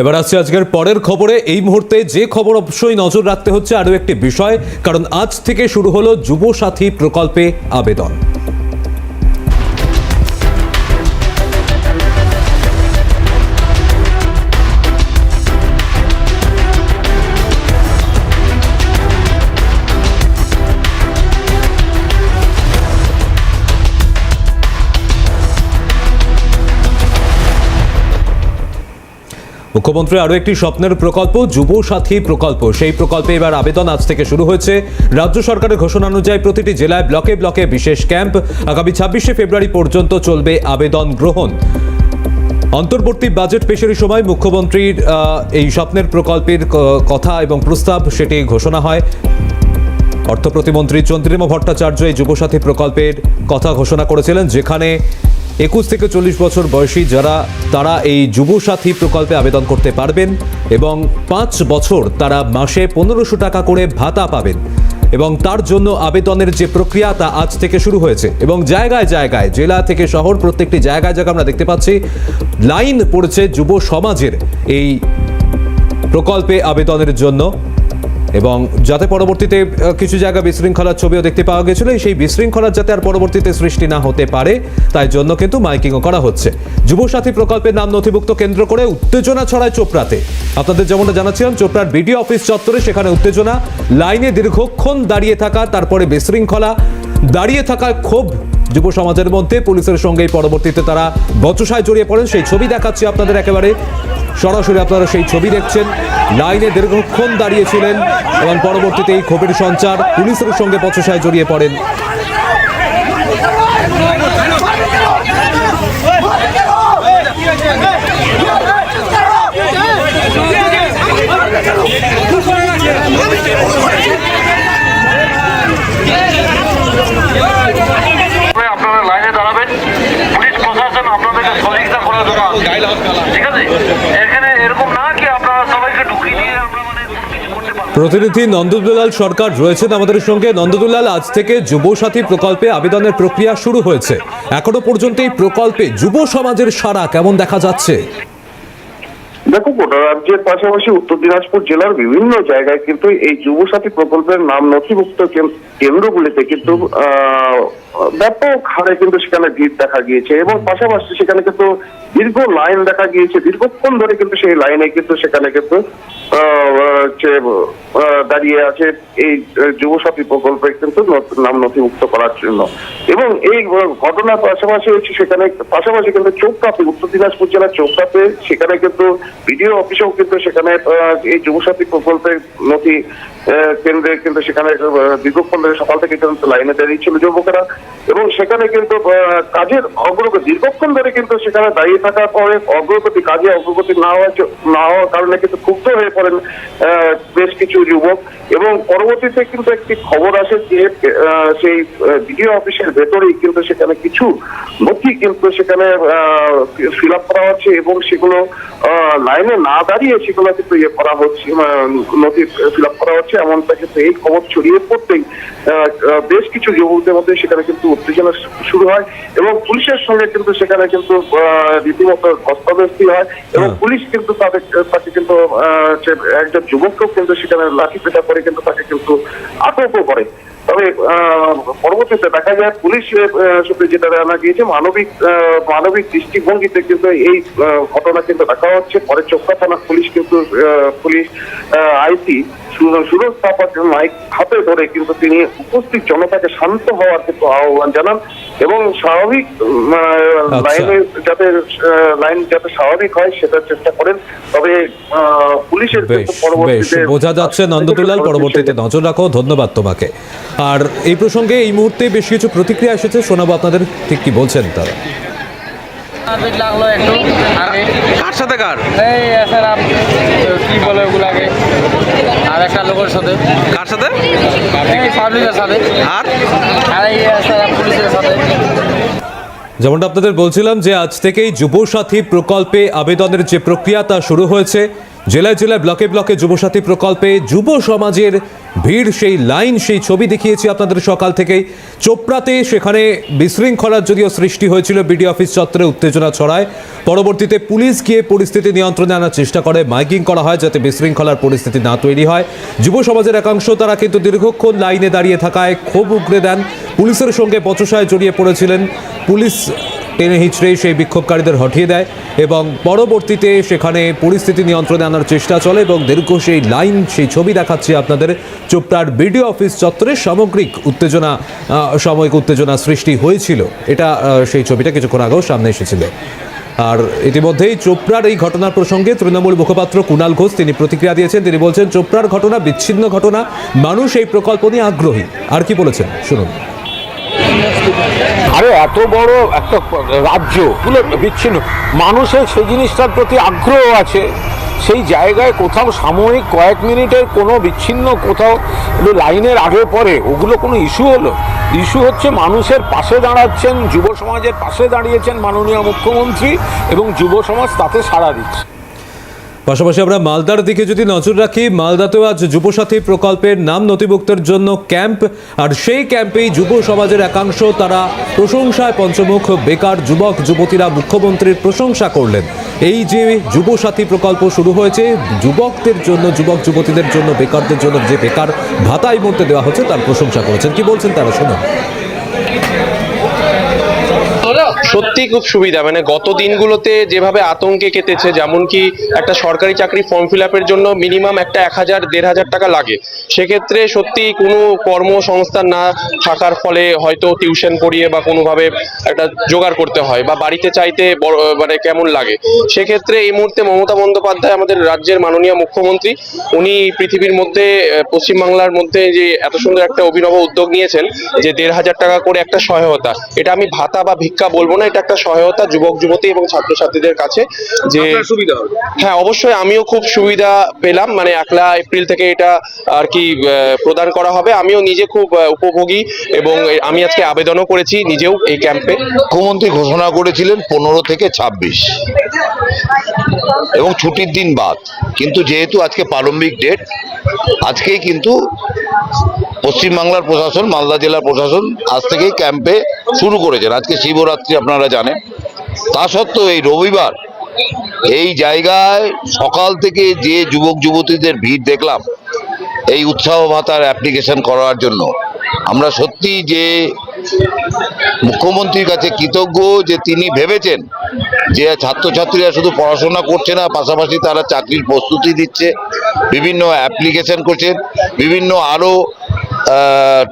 এবার আসছে আজকের পরের খবরে। এই মুহূর্তে যে খবর অবশ্যই নজর রাখতে হচ্ছে আরও একটি বিষয়, কারণ আজ থেকে শুরু হলো যুব সাথী প্রকল্পে আবেদন। মুখ্যমন্ত্রী আরও একটি স্বপ্নের প্রকল্প যুব সাথী প্রকল্প। সেই প্রকল্পে এবার আবেদন আজ থেকে শুরু হয়েছে। রাজ্য সরকারের ঘোষণা অনুযায়ী প্রতিটি জেলায় ব্লকে ব্লকে বিশেষ ক্যাম্প। আগামী ছাব্বিশে ফেব্রুয়ারি পর্যন্ত চলবে আবেদন গ্রহণ। অন্তর্বর্তী বাজেট পেশের সময় মুখ্যমন্ত্রীর এই স্বপ্নের প্রকল্পের কথা এবং প্রস্তাব সেটি ঘোষণা হয়। অর্থ প্রতিমন্ত্রী চন্দ্রিমা ভট্টাচার্য এই যুবসাথী প্রকল্পের কথা ঘোষণা করেছিলেন, যেখানে একুশ থেকে চল্লিশ বছর বয়সী যারা, তারা এই যুবসাথী প্রকল্পে আবেদন করতে পারবেন এবং পাঁচ বছর তারা মাসে পনেরোশো টাকা করে ভাতা পাবেন এবং তার জন্য আবেদনের যে প্রক্রিয়া তা আজ থেকে শুরু হয়েছে এবং জায়গায় জায়গায়, জেলা থেকে শহর প্রত্যেকটি জায়গায় জায়গায় আমরা দেখতে পাচ্ছি, লাইন পড়েছে যুব সমাজের এই প্রকল্পে আবেদনের জন্য। এবং যাতে পরবর্তীতে কিছু জায়গা বিশৃঙ্খলার ছবিও দেখতে পাওয়া গেছিল সেই বিশৃঙ্খলার যাতে আর পরবর্তীতে সৃষ্টি না হতে পারে, তাই জন্য কিন্তু মাইকিংও করা হচ্ছে। যুবসাথী প্রকল্পের নাম নথিভুক্ত কেন্দ্র করে উত্তেজনা ছড়ায় চোপড়াতে। আপনাদের যেমনটা জানাচ্ছিলাম, চোপড়ার বিডিও অফিস চত্বরে সেখানে উত্তেজনা, লাইনে দীর্ঘক্ষণ দাঁড়িয়ে থাকা, তারপরে বিশৃঙ্খলা, দাঁড়িয়ে থাকা ক্ষোভ যুব সমাজের মধ্যে পুলিশের সঙ্গেই পরবর্তীতে তারা বচসায় জড়িয়ে পড়েন। সেই ছবি দেখাচ্ছি আপনাদের একেবারে। সরাসরি আপনারা সেই ছবি দেখছেন। লাইনে দীর্ঘক্ষণ দাঁড়িয়েছিলেন এবং পরবর্তীতে এই ক্ষোভের সঞ্চার পুলিশের সঙ্গে বচসায় জড়িয়ে পড়েন। করে আপনারা লাইনে দাঁড়াবেন পুলিশ প্রশাসন আপনাদেরকে সহযোগিতা করার দরকার ঠিক আছে মানে প্রতিনিধি নন্দদুলাল সরকার রয়েছেন আমাদের সঙ্গে। নন্দদুলাল, আজ থেকে যুব সাথী প্রকল্পে আবেদনের প্রক্রিয়া শুরু হয়েছে। এখনও পর্যন্ত এই প্রকল্পে যুব সমাজের সারা কেমন দেখা যাচ্ছে? দেখো গোটা রাজ্যের পাশাপাশি উত্তর দিনাজপুর জেলার বিভিন্ন জায়গায় কিন্তু এই যুবসাথী প্রকল্পের নাম নথিভুক্ত কেন- কেন্দ্রগুলিতে কিন্তু ব্যাপক হারে কিন্তু সেখানে ভিড় দেখা গিয়েছে এবং পাশাপাশি সেখানে কিন্তু দীর্ঘ লাইন দেখা গিয়েছে। দীর্ঘক্ষণ ধরে কিন্তু সেই লাইনে কিন্তু সেখানে কিন্তু দাঁড়িয়ে আছে এই আহ, যুবসাথী প্রকল্পে কিন্তু নাম নথিভুক্ত করার জন্য। এবং এই ঘটনার পাশাপাশি হচ্ছে সেখানে পাশাপাশি কিন্তু চৌকাতে উত্তর দিনাজপুর জেলার চৌকাতে সেখানে কিন্তু বিডিও অফিসেও কিন্তু সেখানে এই যুবসাথী প্রকল্পের নথি কেন্দ্রে কিন্তু সেখানে দীর্ঘক্ষণ ধরে সকাল থেকে কিন্তু লাইনে দাঁড়িয়ে ছিল যুবকেরা। এবং সেখানে কিন্তু কাজের অগ্রগতি, দীর্ঘক্ষণ ধরে কিন্তু সেখানে দাঁড়িয়ে থাকার পরে অগ্রগতি, কাজে অগ্রগতি না হওয়ার না হওয়ার কারণে কিন্তু ক্ষুব্ধ হয়ে পড়েন বেশ কিছু যুবক। এবং পরবর্তীতে কিন্তু একটি খবর আসে যে সেই বিডিও অফিসের ভেতরেই কিন্তু সেখানে কিছু নথি কিন্তু সেখানে ফিল আপ করা হচ্ছে এবং সেগুলো লাইনে না দাঁড়িয়ে সেগুলো কিন্তু ইয়ে করা হচ্ছে নথি ফিল আপ করা হচ্ছে এমনটা কিন্তু এই খবর ছড়িয়ে পড়তেই বেশ কিছু যুবকদের মধ্যে সেখানে কিন্তু উত্তেজনা শুরু হয় এবং পুলিশের সঙ্গে কিন্তু সেখানে কিন্তু রীতিমতো ধস্তাধস্তি হয় এবং হ্যাঁ। পুলিশ কিন্তু তাদের তাকে কিন্তু আহ, একজন যুবককেও কিন্তু সেখানে লাঠি পেটা করে কিন্তু তাকে কিন্তু আটকও করে তবে পরবর্তীতে দেখা যায় পুলিশ সূত্রে যেটা জানা গিয়েছে, মানবিক মানবিক দৃষ্টিভঙ্গিতে কিন্তু এই ঘটনা কিন্তু দেখা হচ্ছে। পরে চোখা থানা পুলিশ কিন্তু police IC Suraj Thapa mike হাতে ধরে কিন্তু তিনি উপস্থিত জনতাকে শান্ত হওয়ার কিন্তু আহ্বান জানান এবং স্বাভাবিক আচ্ছা। লাইনে যাতে লাইন যাতে স্বাভাবিক হয় সেটার চেষ্টা করেন। তবে আহ, পুলিশের বোঝা যাচ্ছে নন্দদুলাল পরবর্তীতে নজর রাখো ধন্যবাদ তোমাকে। আর এই প্রসঙ্গে এই মুহূর্তে বেশ কিছু প্রতিক্রিয়া এসেছে শোনাবো আপনাদের ঠিক কি বলছেন তারা? লাগল একটু। কার সাথে কার? এই স্যার কি বলে ওগুলাকে? আর একটা লোকের সাথে। কার সাথে? পাবলিকের সাথে। আর? আর এই পুলিশের সাথে। যেমনটা আপনাদের বলছিলাম যে আজ থেকেই যুবসাথী প্রকল্পে আবেদনের যে প্রক্রিয়া তা শুরু হয়েছে জেলায় জেলায় ব্লকে ব্লকে যুবসাথী প্রকল্পে যুব সমাজের ভিড় সেই লাইন, সেই ছবি দেখিয়েছি আপনাদের সকাল থেকেই। চোপড়াতে সেখানে বিশৃঙ্খলার যদিও সৃষ্টি হয়েছিল, বিডি অফিস চত্বরে উত্তেজনা ছড়ায়। পরবর্তীতে পুলিশ গিয়ে পরিস্থিতি নিয়ন্ত্রণে আনার চেষ্টা করে, মাইকিং করা হয় যাতে বিশৃঙ্খলার পরিস্থিতি না তৈরি হয়। যুব সমাজের একাংশ তারা কিন্তু দীর্ঘক্ষণ লাইনে দাঁড়িয়ে থাকায় ক্ষোভ উগরে দেন। পুলিশের সঙ্গে বচসায় জড়িয়ে পড়েছিলেন পুলিশ টেনে হিচড়ে সেই বিক্ষোভকারীদের হটিয়ে দেয় এবং পরবর্তীতে সেখানে পরিস্থিতি নিয়ন্ত্রণে আনার চেষ্টা চলে এবং দীর্ঘ সেই লাইন, সেই ছবি দেখাচ্ছি আপনাদের। চোপড়ার বিডিও অফিস চত্বরে সামগ্রিক উত্তেজনা সাময়িক উত্তেজনা সৃষ্টি হয়েছিল। এটা সেই ছবিটা কিছুক্ষণ আগেও সামনে এসেছিল। আর ইতিমধ্যেই চোপড়ার এই ঘটনার প্রসঙ্গে তৃণমূল মুখপাত্র কুণাল ঘোষ তিনি প্রতিক্রিয়া দিয়েছেন। তিনি বলছেন, চোপড়ার ঘটনা বিচ্ছিন্ন ঘটনা। মানুষ এই প্রকল্প নিয়ে আগ্রহী। আর কি বলেছেন? শুনুন। আরে এত বড় একটা রাজ্য, পুরো বিচ্ছিন্ন। মানুষের সেই জিনিসটার প্রতি আগ্রহ আছে। সেই জায়গায় কোথাও সাময়িক কয়েক মিনিটের কোনো বিচ্ছিন্ন কোথাও লাইনের আগে পরে ওগুলো কোনো ইস্যু হলো? ইস্যু হচ্ছে মানুষের পাশে দাঁড়াচ্ছেন, যুব সমাজের পাশে দাঁড়িয়েছেন মাননীয় মুখ্যমন্ত্রী এবং যুব সমাজ তাতে সাড়া দিচ্ছে। পাশাপাশি আমরা মালদার দিকে যদি নজর রাখি, মালদাতেও আজ যুবসাথী প্রকল্পের নাম নথিভুক্তের জন্য ক্যাম্প। আর সেই ক্যাম্পেই যুব সমাজের একাংশ, তারা প্রশংসায় পঞ্চমুখ। বেকার যুবক, যুবতীরা মুখ্যমন্ত্রীর প্রশংসা করলেন। এই যে যুবসাথী প্রকল্প শুরু হয়েছে, যুবকদের জন্য, যুবক, যুবতীদের জন্য, বেকারদের জন্য যে বেকার ভাতা এই মুহূর্তে দেওয়া হচ্ছে, তার প্রশংসা করেছেন। কি বলছেন তারা? শুনুন। সত্যি খুব সুবিধা মানে গত দিনগুলোতে যেভাবে আতঙ্কে কেটেছে যেমন কি একটা সরকারি চাকরি ফর্ম ফিল আপের জন্য মিনিমাম একটা এক হাজার, দেড় হাজার টাকা লাগে। সেক্ষেত্রে সত্যি কোনো কর্মসংস্থান না থাকার ফলে হয়তো টিউশন পড়িয়ে বা কোনোভাবে একটা জোগাড় করতে হয় বা বাড়িতে চাইতে মানে কেমন লাগে। সেক্ষেত্রে এই মুহূর্তে মমতা বন্দ্যোপাধ্যায় আমাদের রাজ্যের মাননীয় মুখ্যমন্ত্রী, উনি পৃথিবীর মধ্যে পশ্চিমবাংলার মধ্যে যে এত সুন্দর একটা অভিনব উদ্যোগ নিয়েছেন যে দেড় হাজার টাকা করে একটা সহায়তা, এটা আমি ভাতা বা ভিক্ষা বলব না এটা একটা সহায়তা যুবক যুবতী এবং ছাত্রছাত্রীদের কাছে যে সুবিধা হ্যাঁ অবশ্যই আমিও খুব সুবিধা পেলাম মানে একলা এপ্রিল থেকে এটা আর কি প্রদান করা হবে। আমিও নিজে খুব উপভোগী এবং আমি আজকে আবেদনও করেছি নিজেও এই ক্যাম্পে। মুখ্যমন্ত্রী ঘোষণা করেছিলেন পনেরো থেকে ছাব্বিশ। এবং ছুটির দিন বাদ। কিন্তু যেহেতু আজকে প্রারম্ভিক ডেট আজকেই কিন্তু পশ্চিমবাংলার প্রশাসন মালদা জেলার প্রশাসন আজ থেকেই ক্যাম্পে শুরু করেছেন। আজকে শিবরাত্রি আপনারা জানেন। তা সত্ত্বেও এই রবিবার এই জায়গায় সকাল থেকে যে যুবক যুবতীদের ভিড় দেখলাম, এই উৎসাহ ভাতার অ্যাপ্লিকেশন করার জন্য, আমরা সত্যি যে মুখ্যমন্ত্রীর কাছে কৃতজ্ঞ যে তিনি ভেবেছেন যে ছাত্রছাত্রীরা শুধু পড়াশোনা করছে না, পাশাপাশি তারা চাকরির প্রস্তুতি দিচ্ছে, বিভিন্ন অ্যাপ্লিকেশন করছেন, বিভিন্ন আরও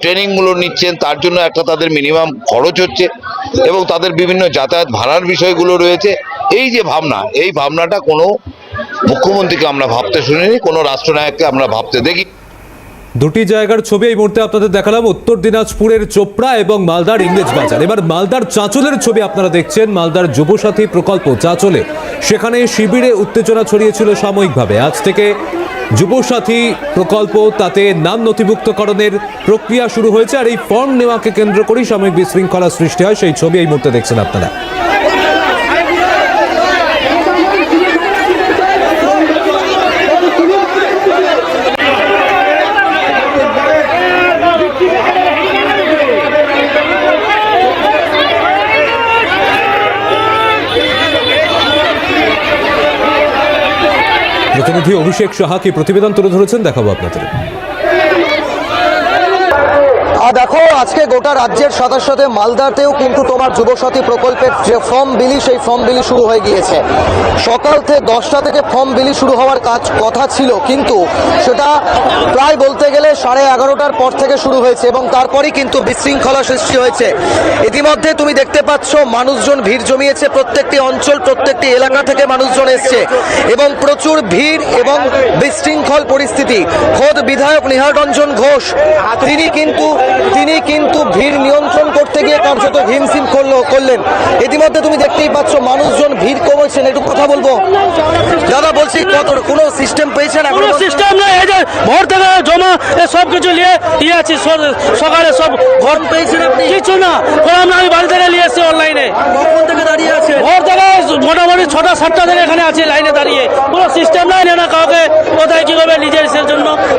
ট্রেনিংগুলো নিচ্ছেন, তার জন্য একটা তাদের মিনিমাম খরচ হচ্ছে এবং তাদের বিভিন্ন যাতায়াত ভাড়ার বিষয়গুলো রয়েছে। এই যে ভাবনা, এই ভাবনাটা কোনো মুখ্যমন্ত্রীকে আমরা ভাবতে শুনিনি, কোনো রাষ্ট্রনায়ককে আমরা ভাবতে দেখি দুটি জায়গার ছবি এই মুহূর্তে আপনাদের দেখালাম, উত্তর দিনাজপুরের চোপড়া এবং মালদার ইংরেজ বাজার এবার মালদার চাঁচলের ছবি আপনারা দেখছেন, মালদার যুবসাথী প্রকল্প, চাঁচলে। সেখানে শিবিরে উত্তেজনা ছড়িয়েছিল সাময়িকভাবে। আজ থেকে যুবসাথী প্রকল্প, তাতে নাম নথিভুক্তকরণের প্রক্রিয়া শুরু হয়েছে, আর এই ফর্ম নেওয়াকে কেন্দ্র করেই সাময়িক বিশৃঙ্খলা সৃষ্টি হয়। সেই ছবি এই মুহূর্তে দেখছেন আপনারা। প্রতিনিধি অভিষেক সাহা কি প্রতিবেদন তুলে ধরেছেন দেখাবো আপনাদের। দেখো, আজকে গোটা রাজ্যের সাথে সাথে মালদাতেও কিন্তু তোমার যুবসাথী প্রকল্পের যে ফর্ম বিলি, সেই ফর্ম বিলি শুরু হয়ে গিয়েছে। সকাল থেকে দশটা থেকে ফর্ম বিলি শুরু হওয়ার কাজ, কথা ছিল, কিন্তু সেটা প্রায় বলতে গেলে সাড়ে এগারোটার পর থেকে শুরু হয়েছে এবং তারপরেই কিন্তু বিশৃঙ্খলা সৃষ্টি হয়েছে। ইতিমধ্যে তুমি দেখতে পাচ্ছ, মানুষজন ভিড় জমিয়েছে, প্রত্যেকটি অঞ্চল, প্রত্যেকটি এলাকা থেকে মানুষজন এসছে এবং প্রচুর ভিড় এবং বিশৃঙ্খল পরিস্থিতি। খোদ বিধায়ক নিহার রঞ্জন ঘোষ, তিনি কিন্তু তিনি কিন্তু ভিড় নিয়ন্ত্রণ করতে গিয়ে কার্যত হিমশিম করল করলেন। ইতিমধ্যে তুমি দেখতেই পাচ্ছ মানুষজন ভিড় কমেছেন একটু কথা বলব। দাদা বলছি কত কোনো সিস্টেম পেয়েছেন এখন সিস্টেম নেই এই যে ভোর থেকে জমা সব কিছু নিয়ে ইয়ে আছি সকালে সব ঘর পেয়েছেন আপনি? কিছু না করলাম না আমি বাড়ি থেকে নিয়ে এসেছি অনলাইনে কখন থেকে দাঁড়িয়ে আছে? ঘর থেকে মোটামুটি ছটা সাতটা থেকে এখানে আছে লাইনে দাঁড়িয়ে। কোনো সিস্টেম নাই না কাউকে কোথায় কি করবে নিজের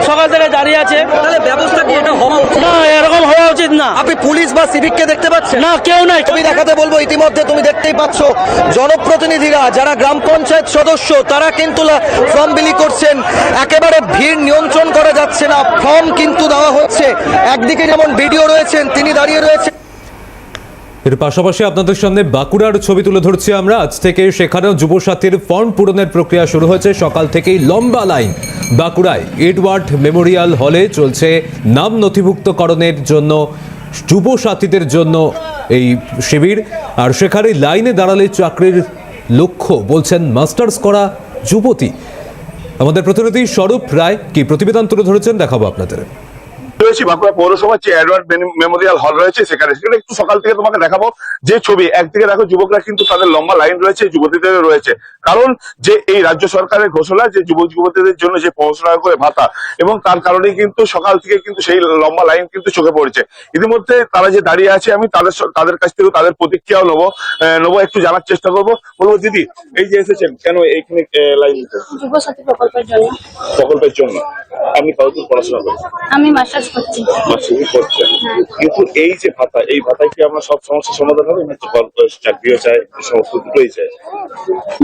সকাল থেকে দাঁড়িয়ে আছে। তাহলে ব্যবস্থা কি এটা হওয়া উচিত? না এরকম হওয়া উচিত না। আপনি পুলিশ বা সিভিককে দেখতে পাচ্ছেন? না কেউ নাই। ছবি দেখাতে বলব ইতিমধ্যে তুমি দেখতেই পাচ্ছ জনপ্রতিনিধিরা যারা গ্রাম পঞ্চায়েত সদস্য তারা কিন্তু ফর্ম বিলি করছেন। একেবারে ভিড় নিয়ন্ত্রণ করা যাচ্ছে না। ফর্ম কিন্তু দেওয়া হচ্ছে। একদিকে যেমন ভিডিও রয়েছেন তিনি দাঁড়িয়ে রয়েছেন। এর পাশাপাশি আপনাদের সামনে বাঁকুড়ার ছবি তুলে ধরছি আমরা। আজ থেকে সেখানেও যুবসাথীর ফর্ম পূরণের প্রক্রিয়া শুরু হয়েছে। সকাল থেকেই লম্বা লাইন। বাঁকুড়ায় এডওয়ার্ড মেমোরিয়াল হলে চলছে নাম নথিভুক্তকরণের জন্য, যুবসাথীদের জন্য এই শিবির। আর সেখানে লাইনে দাঁড়ালে চাকরির লক্ষ্য বলছেন মাস্টার্স করা যুবতী। আমাদের প্রতিনিধি স্বরূপ রায় কি প্রতিবেদন তুলে ধরেছেন দেখাবো আপনাদের। রয়েছি বাঁকুড়া পৌরসভার যে অ্যাডওয়ার্ড মেমোরিয়াল হল রয়েছে সেখানে সেখানে একটু সকাল থেকে তোমাকে দেখাবো যে ছবি। একদিকে দেখো যুবকরা কিন্তু তাদের লম্বা লাইন রয়েছে যুবতীদের রয়েছে। কারণ যে এই রাজ্য সরকারের ঘোষণা যে যুবক যুবতীদের জন্য যে পনেরোশো টাকা করে ভাতা এবং তার কারণেই কিন্তু সকাল থেকে কিন্তু সেই লম্বা লাইন কিন্তু চোখে পড়েছে। ইতিমধ্যে তারা যে দাঁড়িয়ে আছে আমি তাদের তাদের কাছ থেকে তাদের প্রতিক্রিয়াও নেব নেব একটু জানার চেষ্টা করব। বলব দিদি এই যে এসেছেন কেন এইখানে লাইন প্রকল্পের জন্য। প্রকল্পের জন্য। আপনি কতদূর পড়াশোনা করেছেন আমি করছি। করছেন কিন্তু এই যে ভাতা এই ভাতায় কি আমরা সব সমস্যার সমাধান হবে? না তো চাকরিও চাই সমস্ত দুটোই চাই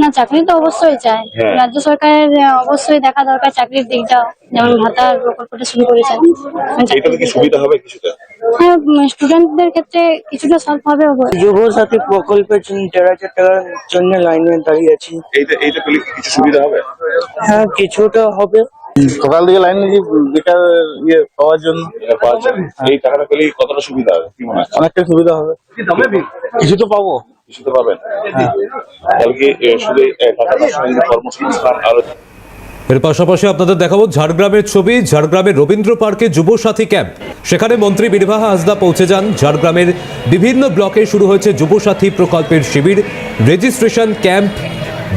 না চাকরি তো অবশ্যই চাই হ্যাঁ। রাজ্য সরকারের অবশ্যই দেখা দরকার চাকরির দিকটাও যেমন ভাতার প্রকল্পটা শুরু করেছেন। এইটাতে কি সুবিধা হবে কিছুটা? হ্যাঁ স্টুডেন্টদের ক্ষেত্রে কিছুটা সলভ হবে। যুব সাথী প্রকল্পের জন্য দেড় হাজার টাকার জন্য লাইনে দাঁড়িয়ে আছি। এইটা এইটা পেলে কিছু সুবিধা হবে? হ্যাঁ কিছুটা হবে। সকাল থেকে লাইন দিয়ে বেকার ইয়ে পাওয়ার জন্য। এটা পাওয়া যায়? এই টাকাটা পেলে কতটা সুবিধা হবে? কি মনে হয়? অনেকটা সুবিধা হবে। কিছু তো পাবো। কিছু তো পাবেন। তাহলে কি এ, শুধু সঙ্গে কর্মসংস্থান আরও এর পাশাপাশি আপনাদের দেখাবো ঝাড়গ্রামের ছবি ঝাড়গ্রামের রবীন্দ্র পার্কে যুব সাথী ক্যাম্প। সেখানে মন্ত্রী বীরবাহা হাসদা পৌঁছে যান। ঝাড়গ্রামের বিভিন্ন ব্লকে শুরু হয়েছে যুব সাথী প্রকল্পের শিবির। রেজিস্ট্রেশন ক্যাম্প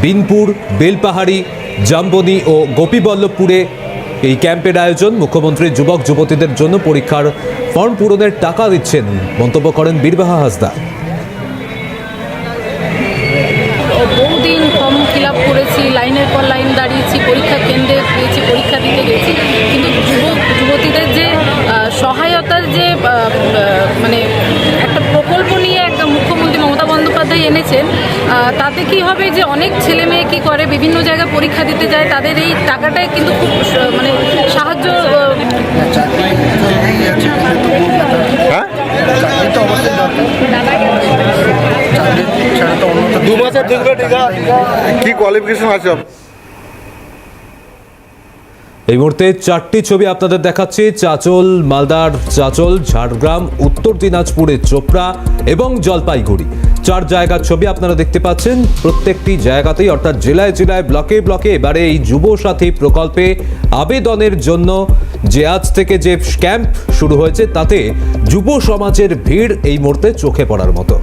বিনপুর বেলপাহাড়ি জাম্বনি ও গোপীবল্লভপুরে এই ক্যাম্পের আয়োজন। মুখ্যমন্ত্রী যুবক যুবতীদের জন্য পরীক্ষার ফর্ম পূরণের টাকা দিচ্ছেন। মন্তব্য করেন বীরবাহা হাসদা। বহুদিন ফর্ম ফিল করেছি, লাইনের পর লাইন দাঁড়িয়েছি, পরীক্ষা কেন্দ্রে গিয়েছি, পরীক্ষা দিতে গেছি। কিন্তু যুবক, যুবতীদের যে সহায়তার যে এনেছেন তাতে কি হবে যে অনেক ছেলে মেয়ে কি করে বিভিন্ন জায়গায় পরীক্ষা দিতে যায় তাদের এই টাকাটাই কিন্তু খুব মানে সাহায্য কি কোয়ালিফিকেশন আছে এই মুহূর্তে চারটি ছবি আপনাদের দেখাচ্ছি। চাচল মালদার চাচল ঝাড়গ্রাম উত্তর দিনাজপুরের চোপড়া এবং জলপাইগুড়ি। চার জায়গার ছবি আপনারা দেখতে পাচ্ছেন। প্রত্যেকটি জায়গাতেই অর্থাৎ জেলায় জেলায়, ব্লকে ব্লকে এবারে এই যুব সাথী প্রকল্পে আবেদনের জন্য যে আজ থেকে যে ক্যাম্প শুরু হয়েছে, তাতে যুব সমাজের ভিড় এই মুহূর্তে চোখে পড়ার মতো।